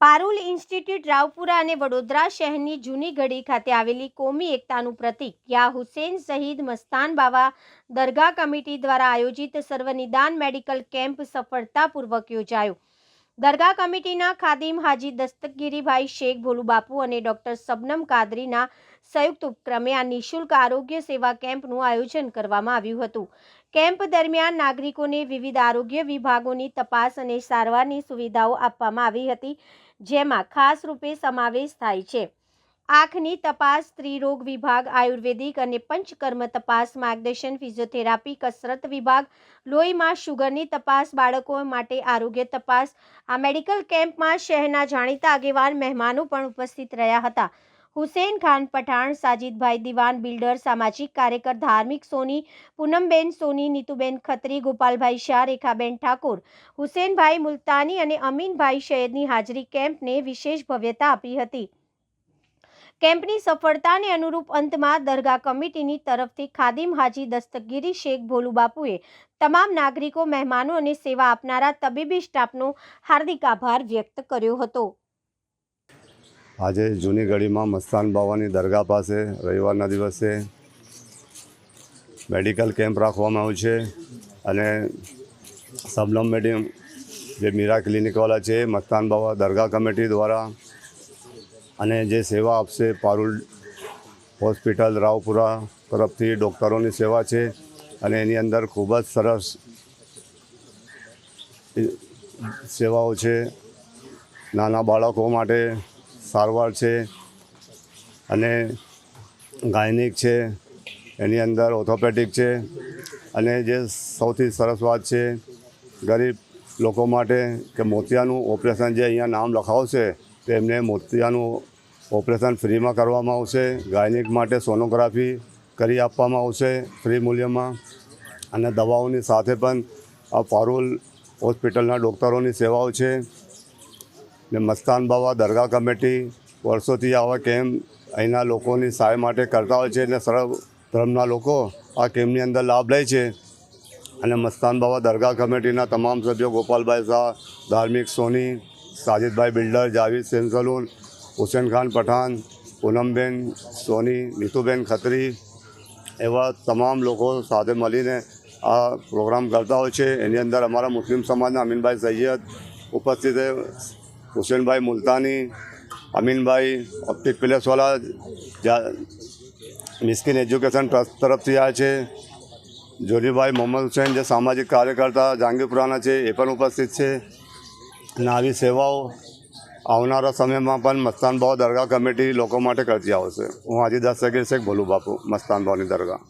Parul institute Raopura અને વડોદરા શહેરની જૂની ગઢી ખાતે આવેલી કોમી એકતાનું પ્રતીક યા હુસેન શહીદ મસ્તાન બાવા દરગાહ કમિટી દ્વારા આયોજિત સર્વનિદાન મેડિકલ કેમ્પ સફળતાપૂર્વક યોજાયો. દરગાહ કમિટીના ખાદિમ હાજી દસ્તગીરીભાઈ શેખ ભોલુબાપુ અને ડોક્ટર સબનમ કાદરીના સંયુક્ત ઉપક્રમે આ નિઃશુલ્ક આરોગ્ય સેવા કેમ્પનું આયોજન કરવામાં આવ્યું હતું. કેમ્પ દરમિયાન નાગરિકોને વિવિધ આરોગ્ય વિભાગોની તપાસ અને સારવારની સુવિધાઓ આપવામાં આવી હતી, જેમાં ખાસ રૂપે સમાવેશ થાય છે. આંખની તપાસ, સ્ત્રીરોગ વિભાગ, આયુર્વેદિક અને પંચકર્મ તપાસ, માર્ગદર્શન, ફિઝિયોથેરાપી, કસરત વિભાગ, લોહીમાં શુગરની તપાસ, બાળકો માટે આરોગ્ય તપાસ. આ મેડિકલ કેમ્પમાં શહેરના જાણીતા આગેવાન મહેમાનો પણ ઉપસ્થિત રહ્યા હતા. હુસેન ખાન પઠાણ, સાજિદભાઈ દિવાન, બિલ્ડર, સામાજિક કાર્યકર, ધાર્મિક સોની, પૂનમબેન સોની, નીતુબેન ખત્રી, ગોપાલભાઈ શાહ, રેખાબેન ઠાકોર. હુસેનભાઈ મુલતાની અને અમીનભાઈ શૈદની હાજરી કેમ્પને વિશેષ ભવ્યતા આપી હતી. કેમ્પની સફળતાને અનુરૂપ અંતમાં દરગાહ કમિટીની તરફથી ખાદિમ હાજી દસ્તગીરી શેખ ભોલુબાપુએ તમામ નાગરિકો, મહેમાનો અને સેવા આપનારા તબીબી સ્ટાફનો હાર્દિક આભાર વ્યક્ત કર્યો હતો. આજે જૂની ગળીમાં મસ્તાન બાવાની દરગાહ પાસે રવિવારના દિવસે મેડિકલ કેમ્પ રાખવામાં આવ્યું છે અને સબલમ મેડિયમ જે મીરા ક્લિનિકવાળા છે મસ્તાન બાવા દરગાહ કમિટી દ્વારા અને જે સેવા આપશે પારુલ હોસ્પિટલ રાવપુરા તરફથી ડૉક્ટરોની સેવા છે અને એની અંદર ખૂબ જ સરસ સેવાઓ છે. નાના બાળકો માટે સારવાર છે અને ગાયનિક છે, એની અંદર ઓર્થોપેડિક છે અને જે સૌથી સરસ વાત છે, ગરીબ લોકો માટે કે મોતિયાનું ઓપરેશન જે અહીંયા નામ લખાવશે તો એમને મોતિયાનું ઓપરેશન ફ્રીમાં કરવામાં આવશે, ગાયનિક માટે સોનોગ્રાફી કરી આપવામાં આવશે ફ્રી મૂલ્યમાં. અને દવાઓની સાથે પણ આ પારુલ હોસ્પિટલના ડૉક્ટરોની સેવાઓ છે. ને મસ્તાન બાવા દરગાહ કમિટી વર્ષોથી આવા કેમ્પ અહીંના લોકોની સહાય માટે કરતા હોય છે અને સર્વ ધર્મના લોકો આ કેમ્પની અંદર લાભ લે છે. અને મસ્તાન બાવા દરગાહ કમિટીના તમામ સભ્યો ગોપાલભાઈ શાહ, ધાર્મિક સોની, સાજિદભાઈ બિલ્ડર, જાવેદ સેન સલૂન હુસેન ખાન પઠાણ, પૂનમબેન, સોની, નીતુબેન ખત્રી એવા તમામ લોકો સાથે મળીને આ પ્રોગ્રામ કરતા હોય છે. એની અંદર અમારા મુસ્લિમ સમાજના અમીનભાઈ સૈયદ ઉપસ્થિત છે, હુસેનભાઈ મુલતાની, અમીનભાઈ ઓપ્ટિક પેલેસવાલા મિસ્કિન એજ્યુકેશન ટ્રસ્ટ તરફથી આવ્યા છે. જોલીભાઈ મોહમ્મદ હુસેન જે સામાજિક કાર્યકર્તા, જહાંગીરપુરાના છે, એ પણ ઉપસ્થિત છે. અને આવી સેવાઓ આવનારા સમયમાં પણ મસ્તાન ભાવ દરગાહ કમિટી લોકો માટે કરતી આવશે. હું હાજી દસ સેકન્ડ શેખ ભોલું બાપુ, મસ્તાન ભાવની દરગાહ.